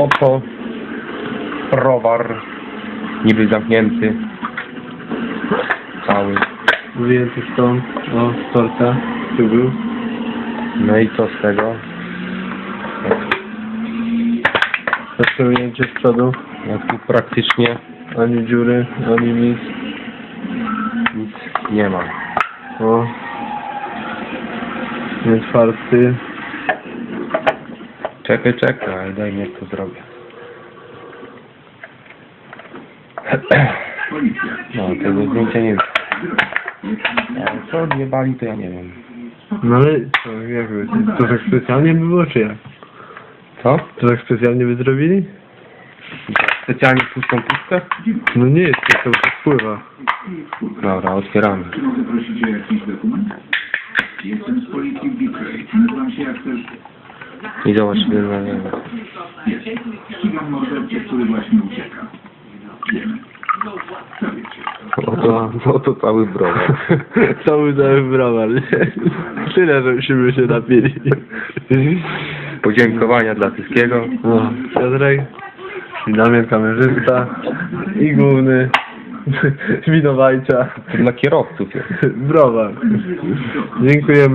oto browar niby zamknięty cały. Wyjęty stąd, o, torta, tu był. No i co z tego? Rozciągnięcie z przodu, Jak tu praktycznie ani dziury, ani nic. nic nie ma. O. Jest farty. Czekaj, czekaj, daj mi jak to zrobię. No, tego zdjęcia nie wiem. Ale co odjebali, to ja nie wiem. No ale co, jak wy, to tak specjalnie by było, czy jak? Co? To tak specjalnie by zrobili? Specjalnie pustą pustkę? No nie jest to, to wpływa. Dobra, otwieramy. Czy mogę prosić o jakiś dokument? Jestem z policji Bickley. Nazywam się jak też... I zobacz, ile na niego. Jest. Ścigam mordercę, który właśnie ucieka. Wiemy. Zawiecie. Oto, oto cały browar. Cały cały browar, nie? Tyle, żebyśmy się napili. Podziękowania dla wszystkiego. No, Piotrek, i Damian kamerzysta, i główny, winowajca, dla kierowców jest. browar. Dziękujemy.